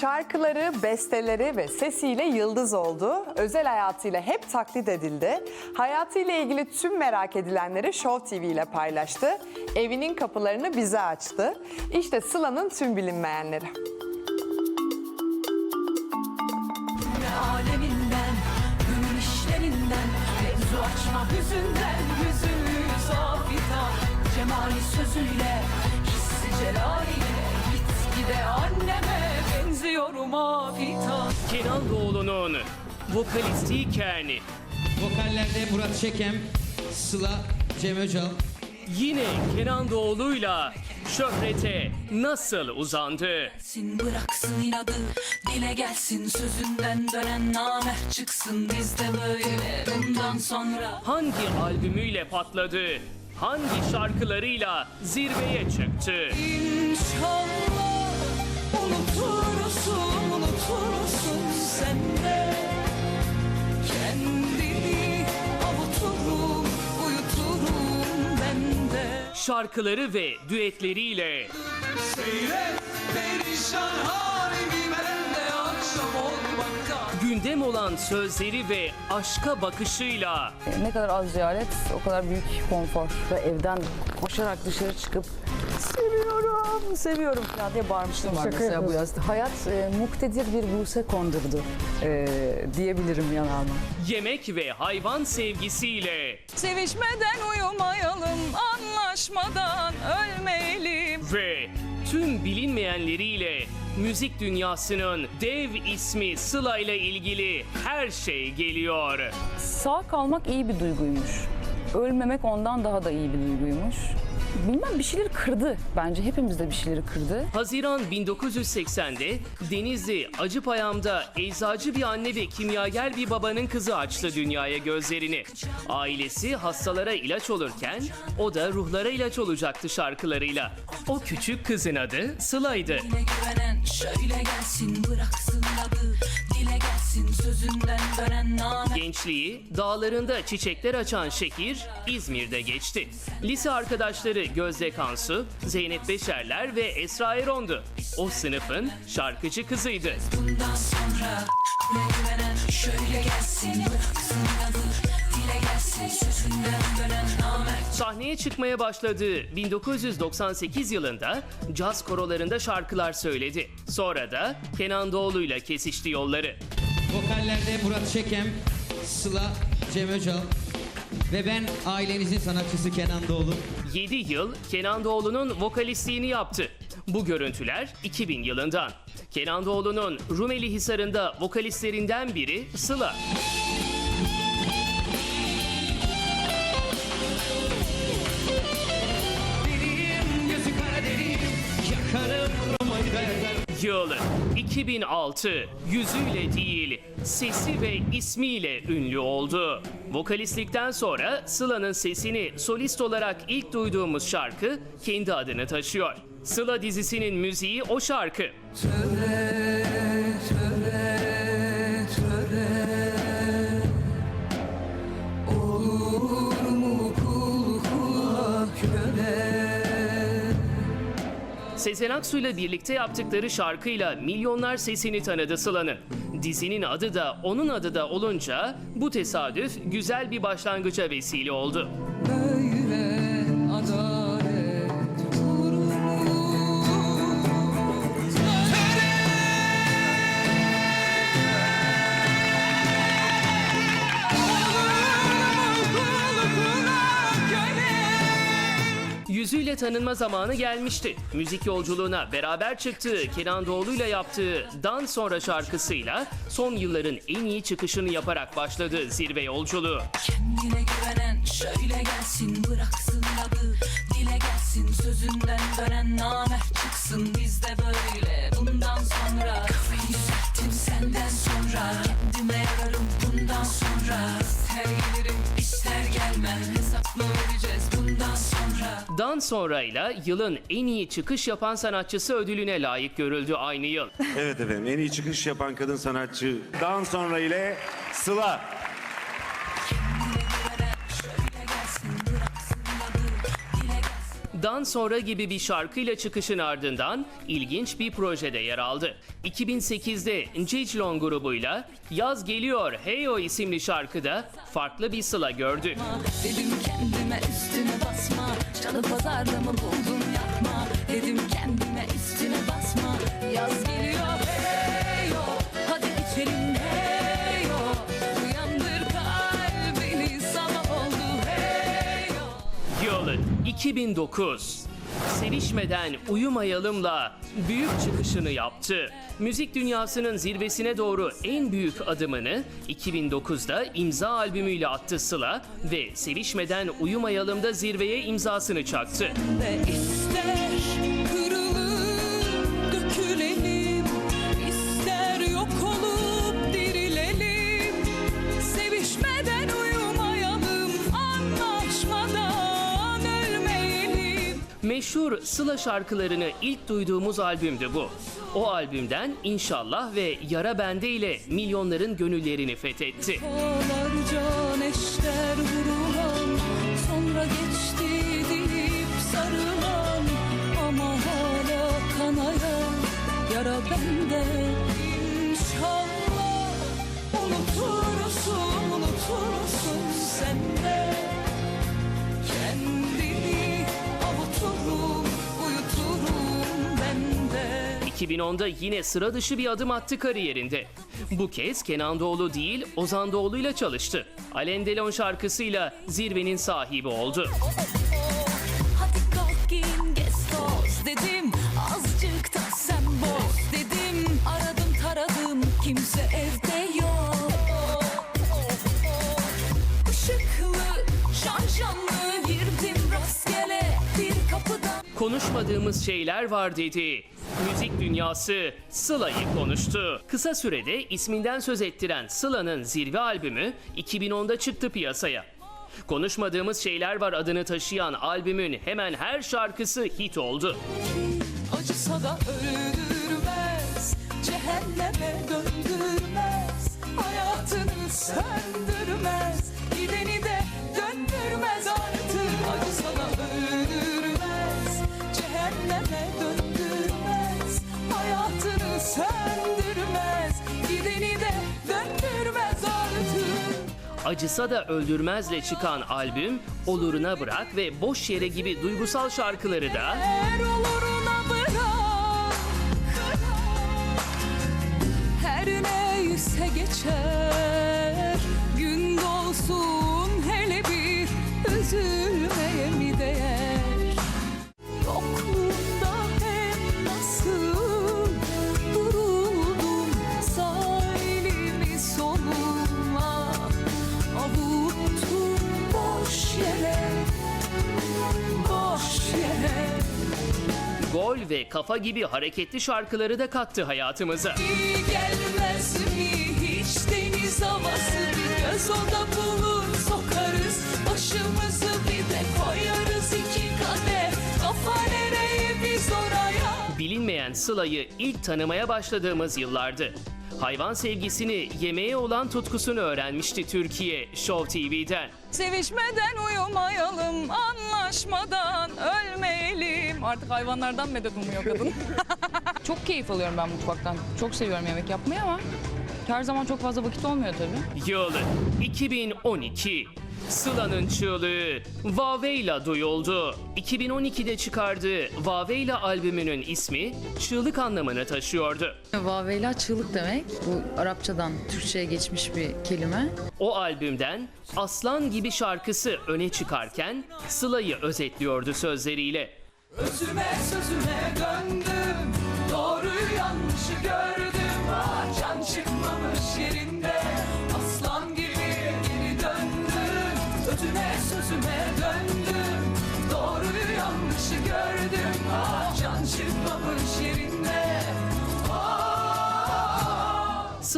Şarkıları, besteleri ve sesiyle yıldız oldu. Özel hayatıyla hep taklit edildi. Hayatıyla ilgili tüm merak edilenleri Show TV ile paylaştı. Evinin kapılarını bize açtı. İşte Sıla'nın tüm bilinmeyenleri. Açma hüzünden, yüzümüz afita Cemali sözüyle, hissi celaliyle Gitgide anneme benziyorum afita Kenan Doğulu'nun vokalistiyken Vokallerde Murat Şekem, Sıla, Cem Öcal. yine Kenan Doğulu'yla şöhrete nasıl uzandı? Sin bıraksın inadı, dile gelsin Sözünden dönen namert çıksın Bizde böyle bundan sonra Hangi albümüyle patladı? Hangi şarkılarıyla zirveye çıktı? İnşallah unutursun, Şarkıları ve düetleriyle Seyret perişan halimi ben de akşam olmakta gündem olan sözleri ve aşka bakışıyla Ne kadar az ziyaret o kadar büyük konfor. Ve evden koşarak dışarı çıkıp seviyorum, seviyorum falan diye bağırmıştım var mesela bu yaz. Hayat e, muktedir bir buse kondurdu e, diyebilirim yanağıma. yemek ve hayvan sevgisiyle Sevişmeden uyumayalım, anlaşmadan ölmeyelim ve tüm bilinmeyenleriyle müzik dünyasının dev ismi Sıla ile ilgili her şey geliyor. Sağ kalmak iyi bir duyguymuş. Ölmemek ondan daha da iyi bir duyguymuş. Bilmem bir şeyleri kırdı. Bence hepimizde bir şeyleri kırdı. Haziran 1980'de Denizli Acıpayam'da eczacı bir anne ve kimyager bir babanın kızı açtı dünyaya gözlerini. Ailesi hastalara ilaç olurken o da ruhlara ilaç olacaktı şarkılarıyla. O küçük kızın adı Sıla'ydı. Dile güvenen şöyle gelsin bıraksın adı Dile gelsin sözünden dönen namer Gençliği dağlarında çiçekler açan şehir İzmir'de geçti. Lise arkadaşları Gözde Kansu, Zeynep Beşerler ve Esra Eron'du. O sınıfın şarkıcı kızıydı. Bundan sonra şöyle gelsin Sahneye çıkmaya başladığı 1998 yılında caz korolarında şarkılar söyledi. Sonra da Kenan Doğulu'yla kesişti yolları. Vokallerde Murat Şekem, Sıla, Cem Öcal. Ve ben ailenizin sanatçısı Kenan Doğulu. 7 yıl Kenan Doğulu'nun vokalistliğini yaptı. Bu görüntüler 2000 yılından. Kenan Doğulu'nun Rumeli Hisarı'nda vokalistlerinden biri Sıla. Yıl 2006 yüzüyle değil sesi ve ismiyle ünlü oldu. Vokalistlikten sonra Sıla'nın sesini solist olarak ilk duyduğumuz şarkı kendi adını taşıyor. Sıla dizisinin müziği o şarkı. Sezen Aksu'yla birlikte yaptıkları şarkıyla milyonlar sesini tanıdı Sıla'nın. Dizinin adı da onun adı da olunca bu tesadüf güzel bir başlangıca vesile oldu. Tanınma zamanı gelmişti. Müzik yolculuğuna beraber çıktığı Kenan Doğulu'yla yaptığı Dan Sonra şarkısıyla son yılların en iyi çıkışını yaparak başladı zirve yolculuğu. Kendine güvenen şöyle gelsin bıraksın adı. Dile gelsin sözünden dönen namer çıksın. Bizde böyle Bundan sonra kafayı düzelttim senden sonra. Kendime yararım bundan sonra. İster gelirim ister gelmem hesap mı vereceğiz sonra Dan Sonra'yla yılın en iyi çıkış yapan sanatçısı ödülüne layık görüldü aynı yıl. Evet efendim en iyi çıkış yapan kadın sanatçıdan sonra ile Sıla. Dan sonra gibi bir şarkıyla çıkışın ardından ilginç bir projede yer aldı. 2008'de Ciclon grubuyla Yaz Geliyor Heyo isimli şarkıda farklı bir sıla gördü. Dedim kendime üstüne basma. Canı pazarda mı buldun yapma. Dedim kendime üstüne basma. Yaz geliyor hey yo Hadi içelim hey yo Uyandır kalbini sabah oldu hey yo Yolun 2009. Sevişmeden uyumayalımla büyük çıkışını yaptı. Müzik dünyasının zirvesine doğru en büyük adımını 2009'da imza albümüyle attı Sıla ve Sevişmeden Uyumayalım'da zirveye imzasını çaktı. ister kırılıp Meşhur Sıla şarkılarını ilk duyduğumuz albümdü bu. O albümden İnşallah ve Yara Bende ile milyonların gönüllerini fethetti. Yara bende İnşallah Unutursun, unutursun 2010'da yine sıra dışı bir adım attı kariyerinde. Bu kez Kenan Doğulu değil Ozan Doğulu'yla çalıştı. Alain Delon şarkısıyla zirvenin sahibi oldu. Konuşmadığımız şeyler var dedi. Müzik dünyası Sıla'yı konuştu. Kısa sürede isminden söz ettiren Sıla'nın zirve albümü 2010'da çıktı piyasaya. Konuşmadığımız şeyler var adını taşıyan albümün hemen her şarkısı hit oldu. Acısa da öldürmez Cehenneme döndürmez Hayatını söndürmez Gideni de söndürmez Gideni de döndürmez artık. Acısa da öldürmezle çıkan albüm Oluruna Bırak ve Boş Yere gibi duygusal şarkıları da Her oluruna bırak. Her neyse geçer Gol ve Kafa gibi hareketli şarkıları da kattı hayatımıza. İyi gelmez mi hiç deniz havası Bir göz oda bulur sokarız Başımızı bir de koyarız iki kadeh Kafa nereye biz oraya Bilinmeyen Sıla'yı ilk tanımaya başladığımız yıllardı. Hayvan sevgisini, yemeğe olan tutkusunu öğrenmişti Türkiye Show TV'den. Sevişmeden uyumayalım Anlaşmadan ölmeyelim Artık hayvanlardan medet umuyor kadın Çok keyif alıyorum ben mutfaktan. Çok seviyorum yemek yapmayı ama her zaman çok fazla vakit olmuyor tabii. Yıl 2012. Sıla'nın çığlığı Vaveyla duyuldu. 2012'de çıkardığı Vaveyla albümünün ismi çığlık anlamını taşıyordu. Vaveyla çığlık demek. Bu Arapçadan Türkçe'ye geçmiş bir kelime. O albümden Aslan gibi şarkısı öne çıkarken Sıla'yı özetliyordu sözleriyle. Özüme sözüme döndüm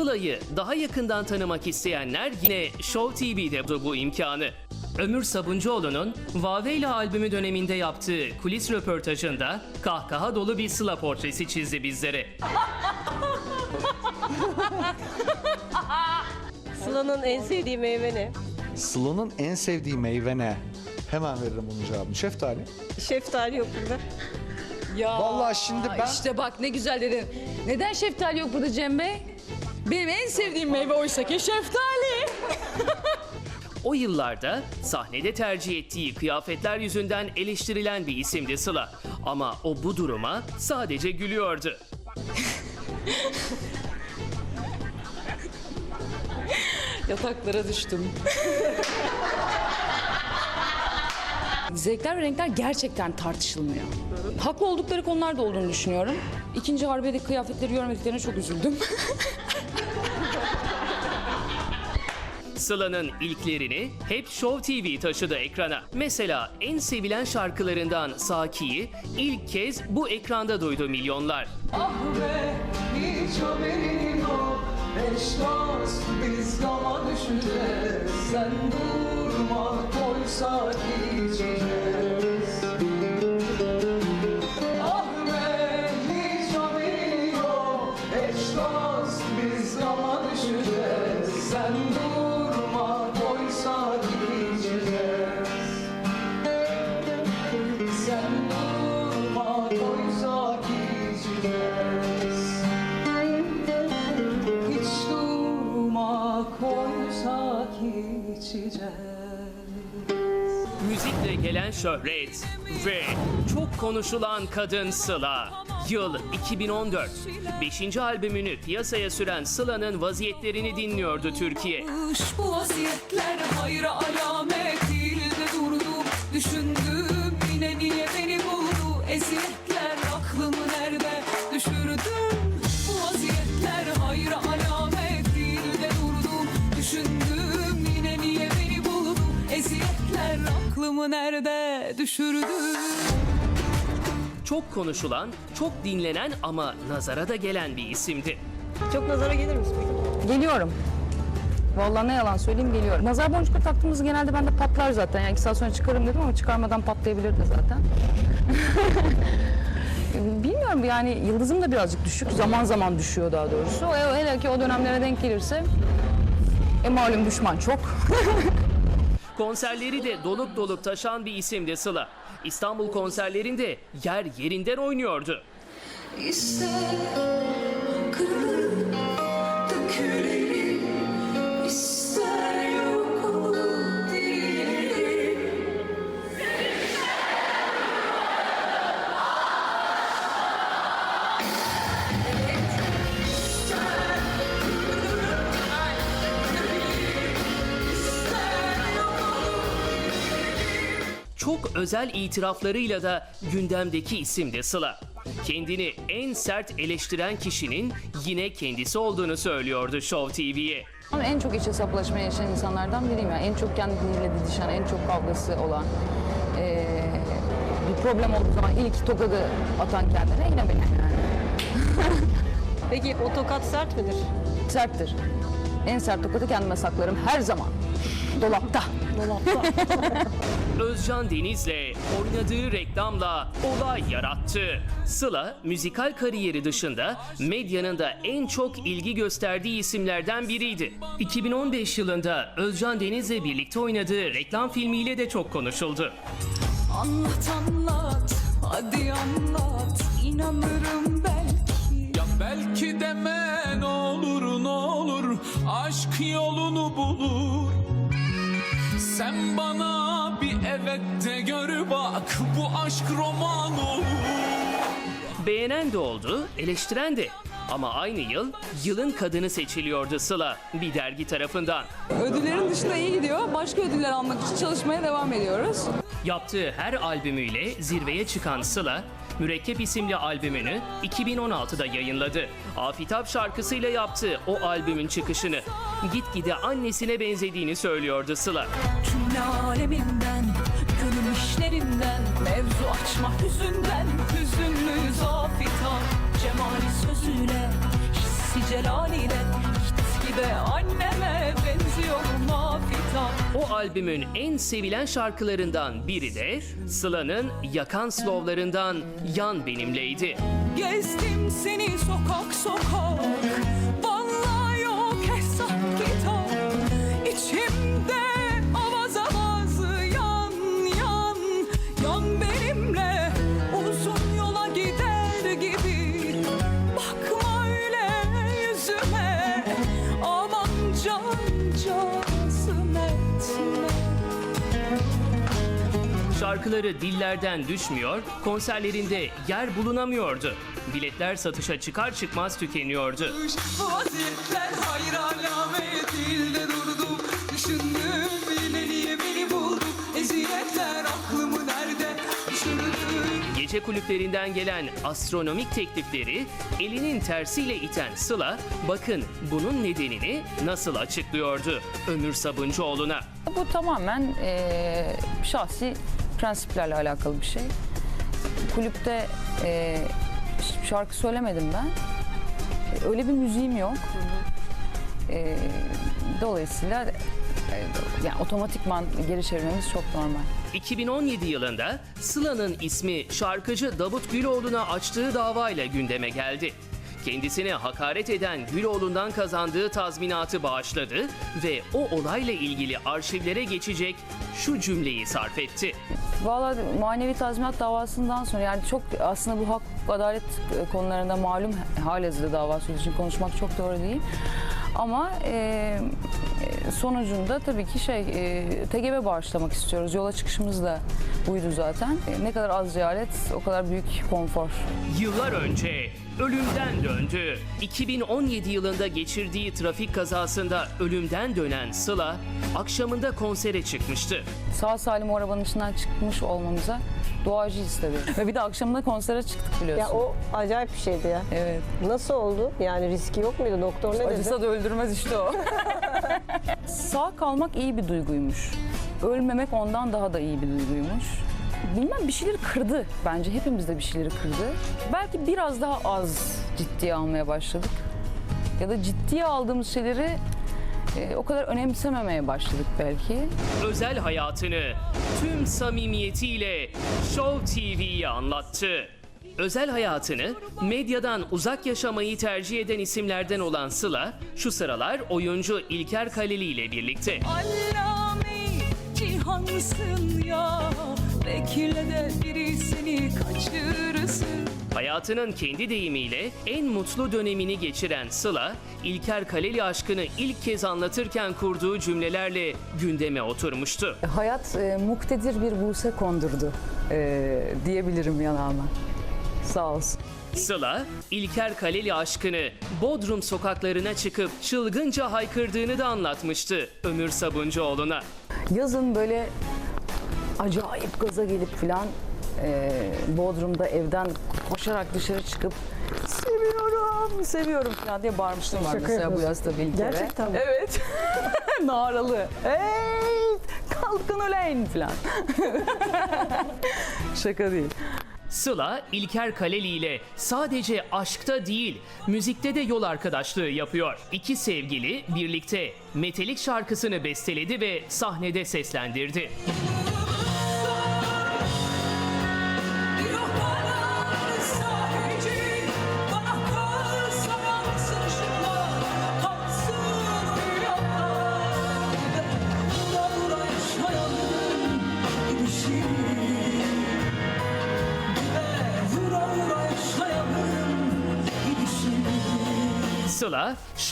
Sıla'yı daha yakından tanımak isteyenler yine Show TV'de buldu bu imkanı. Ömür Sabuncuoğlu'nun Vaveyla albümü döneminde yaptığı kulis röportajında kahkaha dolu bir Sıla portresi çizdi bizlere. Sıla'nın en sevdiği meyve ne? Sıla'nın en sevdiği meyve ne? Hemen veririm bunun cevabını. Şeftali. Şeftali yok burada. Ya Vallahi şimdi ben- işte bak ne güzel dedin. Neden şeftali yok burada Cem Bey? Benim en sevdiğim meyve oysa ki şeftali. O yıllarda sahnede tercih ettiği kıyafetler yüzünden eleştirilen bir isimdi Sıla. Ama o bu duruma sadece gülüyordu. Yataklara düştüm. Zevkler ve renkler gerçekten tartışılmıyor. Haklı oldukları konular da olduğunu düşünüyorum. İkinci harbiyedeki kıyafetleri görmediklerine çok üzüldüm. Sıla'nın ilklerini hep Show TV taşıdı ekrana. Mesela en sevilen şarkılarından Saki'yi ilk kez bu ekranda duydu milyonlar. Ah be hiç haberin yok Eş dost biz yola düşeceğiz Sen durma koysak içeceğiz Müzikle gelen şöhret ve çok konuşulan kadın Sıla. Yıl 2014. 5. albümünü piyasaya süren Sıla'nın vaziyetlerini dinliyordu Türkiye. Bu vaziyetler hayra alamet değil de durdum Düşündüm düşürdü Çok konuşulan, çok dinlenen ama nazara da gelen bir isimdi. Çok nazara gelir misin peki? Geliyorum. Vallahi ne yalan söyleyeyim geliyorum. Nazar boncukları taktığımız genelde bende patlar zaten. Yani iki saat sonra çıkarım dedim ama çıkarmadan patlayabilirdi zaten. Bilmiyorum yani yıldızım da birazcık düşük. Zaman zaman düşüyor daha doğrusu. E, hele ki o dönemlere denk gelirse e malum düşman çok. Konserleri de dolup dolup taşan bir isimdi Sıla. İstanbul konserlerinde yer yerinden oynuyordu. İster Çok özel itiraflarıyla da gündemdeki isimdi Sıla. Kendini en sert eleştiren kişinin yine kendisi olduğunu söylüyordu Show TV'ye. Ama en çok iç hesaplaşma yaşayan insanlardan biriyim. Yani. En çok kendiyle didişen, en çok kavgası olan, eee, bir problem olduğu zaman ilk tokadı atan kendine yine benim yani. Peki o tokat sert midir? Serttir. En sert tokadı kendime saklarım her zaman. Dolapta. Özcan Deniz'le oynadığı reklamla olay yarattı. Sıla, müzikal kariyeri dışında medyanın da en çok ilgi gösterdiği isimlerden biriydi. 2015 yılında Özcan Deniz'le birlikte oynadığı reklam filmiyle de çok konuşuldu. Anlat anlat hadi anlat inanırım belki Ya belki deme ne olur ne olur Aşk yolunu bulur Sen bana bir evet de gör bak Bu aşk roman olur Beğenen de oldu, eleştiren de. Ama aynı yıl yılın kadını seçiliyordu Sıla bir dergi tarafından. Ödüllerin dışında iyi gidiyor. Başka ödüller almak için çalışmaya devam ediyoruz. Yaptığı her albümüyle zirveye çıkan Sıla, Mürekkep isimli albümünü 2016'da yayınladı. Afitap şarkısıyla yaptığı o albümün çıkışını gitgide annesine benzediğini söylüyordu Sıla. Cümle aleminden gönül işlerinden Mevzu açma hüzünden Hüzünlü zafitan Cemali sözüyle Hissi celaliyle Gitgide anneme benziyorum afitan O albümün en sevilen şarkılarından biri de Sıla'nın yakan slovlarından Yan Benimleydi. Gezdim seni sokak sokak Şarkıları dillerden düşmüyor, konserlerinde yer bulunamıyordu. Biletler satışa çıkar çıkmaz tükeniyordu. Bu vaziyetler hayır alamet değil de durdum Düşündüm bile niye beni buldum Eziyetler aklımı nerede düşürdüm Gece kulüplerinden gelen astronomik teklifleri elinin tersiyle iten Sıla, bakın bunun nedenini nasıl açıklıyordu Ömür Sabuncuoğlu'na. Bu tamamen eee, şahsi prensiplerle alakalı bir şey. Kulüpte eee, şarkı söylemedim ben. E, Öyle bir müziğim yok. Eee, dolayısıyla e, yani otomatikman geri çevirmemiz çok normal. 2017 yılında Sıla'nın ismi şarkıcı Davut Güloğlu'na açtığı davayla gündeme geldi. Kendisine hakaret eden Güloğlu'ndan kazandığı tazminatı bağışladı ve o olayla ilgili arşivlere geçecek şu cümleyi sarf etti. Vallahi manevi tazminat davasından sonra yani çok aslında bu hak adalet konularında malum halihazırda dava süreci için konuşmak çok doğru değil. Ama e, sonucunda tabii ki şey e, TGB bağışlamak istiyoruz. Yola çıkışımız da buydu zaten. E, ne kadar az ziyaret o kadar büyük konfor. Yıllar önce ölümden döndü. 2017 yılında geçirdiği trafik kazasında ölümden dönen Sıla akşamında konsere çıkmıştı. Sağ salim o arabanın içinden çıkmış olmamıza duacıyız tabii. Ve bir de akşamında konsere çıktık biliyorsun. Ya o acayip bir şeydi ya. Evet. Nasıl oldu? Yani riski yok muydu? Doktor ne dedi? Acısa da öldürmez işte o. Sağ kalmak iyi bir duyguymuş. Ölmemek ondan daha da iyi bir duyguymuş. Bilmem bir şeyleri kırdı bence. Hepimizde bir şeyleri kırdı. Belki biraz daha az ciddiye almaya başladık. Ya da ciddiye aldığımız şeyleri e, o kadar önemsememeye başladık belki. özel hayatını tüm samimiyetiyle Show TV'ye anlattı. Özel hayatını medyadan uzak yaşamayı tercih eden isimlerden olan Sıla, şu sıralar oyuncu İlker Kaleli ile birlikte. Allame cihansın ya Bekle de biri seni kaçırırsın Hayatının kendi deyimiyle en mutlu dönemini geçiren Sıla, İlker Kaleli aşkını ilk kez anlatırken kurduğu cümlelerle gündeme oturmuştu. Hayat e, muktedir bir buse kondurdu e, diyebilirim yanağıma. Sağ olsun. Sıla, İlker Kaleli aşkını Bodrum sokaklarına çıkıp çılgınca haykırdığını da anlatmıştı Ömür Sabuncuoğlu'na. Yazın böyle acayip gaza gelip filan e, Bodrum'da evden koşarak dışarı çıkıp seviyorum, seviyorum falan diye bağırmıştım var mesela bu yaz tabii ilk kere. Gerçekten mi? Evet. Naralı. Hey, kalkın uleyn falan. Şaka değil. Sıla, İlker Kaleli ile sadece aşkta değil, müzikte de yol arkadaşlığı yapıyor. İki sevgili birlikte Metelik şarkısını besteledi ve sahnede seslendirdi. Bir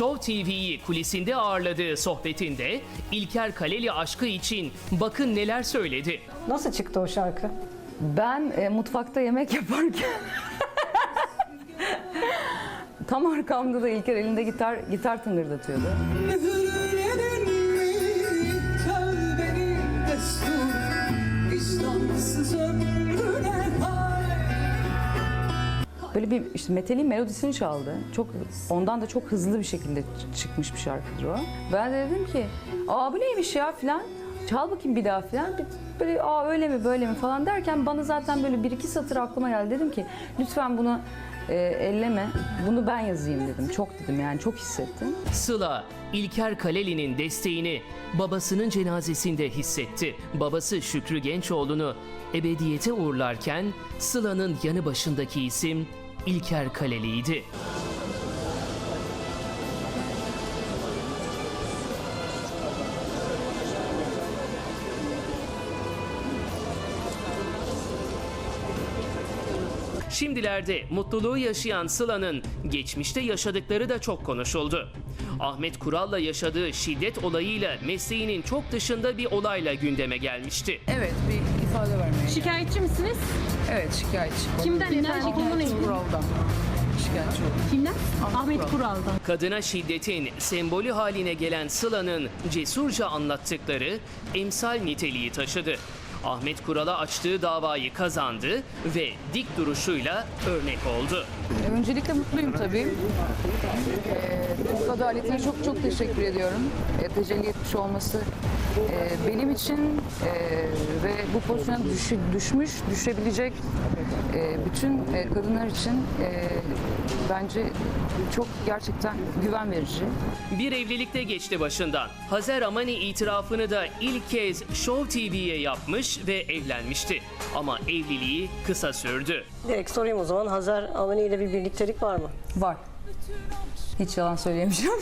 Show TV'yi kulisinde ağırladığı sohbetinde İlker Kaleli aşkı için bakın neler söyledi. Nasıl çıktı o şarkı? Ben e, mutfakta yemek yaparken tam arkamda da İlker elinde gitar gitar tıngırdatıyordu. Böyle bir işte Metal'in melodisini çaldı. Çok ondan da çok hızlı bir şekilde çıkmış bir şarkıdır o. Ben de dedim ki, "Aa bu neymiş ya?" filan. Çal bakayım bir daha filan. Böyle aa öyle mi böyle mi falan derken bana zaten böyle bir iki satır aklıma geldi. Dedim ki lütfen bunu e, elleme. Bunu ben yazayım dedim. Çok dedim yani çok hissettim. Sıla, İlker Kaleli'nin desteğini babasının cenazesinde hissetti. Babası Şükrü Gençoğlu'nu ebediyete uğurlarken Sıla'nın yanı başındaki isim İlker Kaleli'ydi. Şimdilerde mutluluğu yaşayan Sıla'nın geçmişte yaşadıkları da çok konuşuldu. Ahmet Kural'la yaşadığı şiddet olayıyla mesleğinin çok dışında bir olayla gündeme gelmişti. Evet bir ifade vermeye. Şikayetçi misiniz? Evet şikayetçi. Kimden efendim? İlgili. Kuraldan. Şikayetçi oldum. Kimden? Ahmet Kural'dan. Kadına şiddetin sembolü haline gelen Sıla'nın cesurca anlattıkları emsal niteliği taşıdı. Ahmet Kural'a açtığı davayı kazandı ve dik duruşuyla örnek oldu. Öncelikle mutluyum tabii. Ee, Türk adaletine çok çok teşekkür ediyorum. E, tecelli etmiş olması e, benim için e, ve bu pozisyona düşmüş, düşebilecek e, bütün e, kadınlar için e, bence çok gerçekten güven verici. Bir evlilikte geçti başından. Hazer Amani itirafını da ilk kez Show TV'ye yapmış ve evlenmişti. Ama evliliği kısa sürdü. Direkt sorayım o zaman. Hazar Amani ile bir birliktelik var mı? Var. Hiç yalan söyleyemeyeceğim.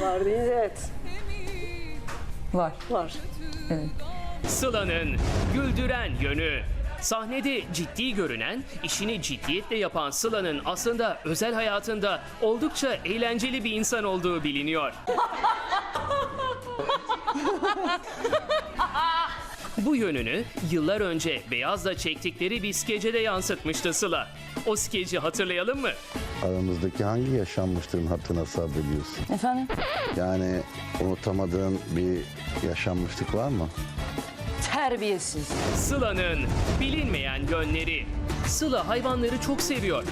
Var değil evet. Var. Var. Sıla'nın güldüren yönü. Sahnede ciddi görünen, işini ciddiyetle yapan Sıla'nın aslında özel hayatında oldukça eğlenceli bir insan olduğu biliniyor. Bu yönünü yıllar önce Beyaz'la çektikleri bir skecede yansıtmıştı Sıla. O skeci hatırlayalım mı? Aramızdaki hangi yaşanmışlığın hatırına sabrediyorsun? Efendim? Yani unutamadığın bir yaşanmışlık var mı? Terbiyesiz. Sıla'nın bilinmeyen yönleri. Sıla hayvanları çok seviyor.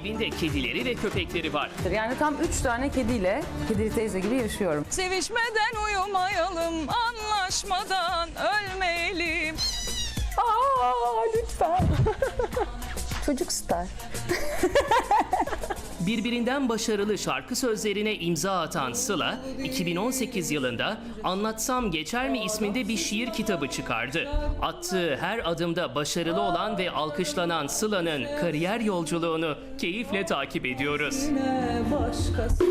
Evinde kedileri ve köpekleri var. Yani tam üç tane kediyle, kedili teyze gibi yaşıyorum. Sevişmeden uyumayalım Anlaşmadan ölmeyelim Aa lütfen. Çocuk star. Birbirinden başarılı şarkı sözlerine imza atan Sıla, 2018 yılında Anlatsam Geçer mi isminde bir şiir kitabı çıkardı. Attığı her adımda başarılı olan ve alkışlanan Sıla'nın kariyer yolculuğunu keyifle takip ediyoruz. Başkası